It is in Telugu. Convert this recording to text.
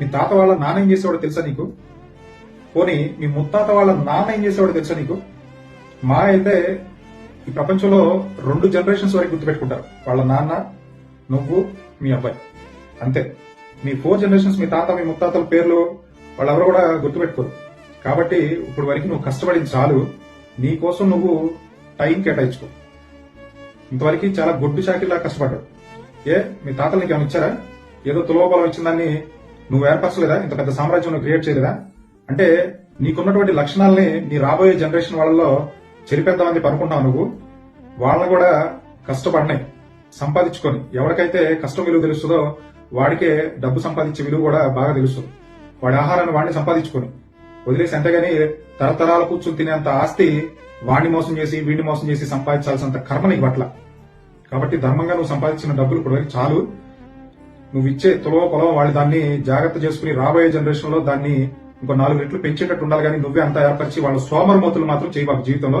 మీ తాత వాళ్ళ నాన్న ఏం చేసేవాడో తెలుసా నీకు? పోనీ మీ ముత్తాత వాళ్ళ నాన్న ఏం చేసేవాడో తెలుసా నీకు? మా అయితే ఈ ప్రపంచంలో రెండు జనరేషన్స్ వరకు గుర్తుపెట్టుకుంటారు. వాళ్ళ నాన్న నువ్వు మీ అబ్బాయి. అంతే. మీ ఫోర్ జనరేషన్స్ మీ తాత మీ ముత్తాతల పేర్లు వాళ్ళెవరు కూడా గుర్తుపెట్టుకోరు. కాబట్టి ఇప్పుడు వరకు నువ్వు కష్టపడింది చాలు. నీ కోసం నువ్వు టైం కేటాయించుకో. ఇంతవరకు చాలా గొడ్డు చాకిలా కష్టపడ్డావు. ఏ మీ తాతలు నీకు ఏమైనా ఇచ్చారా? ఏదో తులవబలం ఇచ్చిందాన్ని నువ్వు ఏర్పరచలేదా? ఇంత పెద్ద సామ్రాజ్యం నువ్వు క్రియేట్ చేయలేదా? అంటే నీకున్నటువంటి లక్షణాలని నీ రాబోయే జనరేషన్ వాళ్ళలో చెరిపేద్దామని చెప్పి అనుకుంటున్నావు నువ్వు. వాళ్ళని కూడా కష్టపడినాయి సంపాదించుకొని. ఎవరికైతే కష్టం విలువ తెలుస్తుందో వాడికే డబ్బు సంపాదించే విలువ కూడా బాగా తెలుస్తుంది. వాడి ఆహారాన్ని వాడిని సంపాదించుకొని. వదిలేసి అంతేగాని తరతరాలు కూర్చుని తినేంత ఆస్తి వాడిని మోసం చేసి వీడిని మోసం చేసి సంపాదించాల్సినంత కర్మ నీకు పట్ల. కాబట్టి ధర్మంగా నువ్వు సంపాదించిన డబ్బులు ఇప్పటివరకు చాలు. నువ్వు ఇచ్చే తులవ పొలం వాళ్ళు దాన్ని జాగ్రత్త చేసుకుని రాబోయే జనరేషన్లో దాన్ని ఇంకో నాలుగు రెట్లు పెంచేటట్టు ఉండాలి కానీ నువ్వే అంత ఏర్పరిచి వాళ్ళ సోమరమూతులు మాత్రం చేయబాకు జీవితంలో.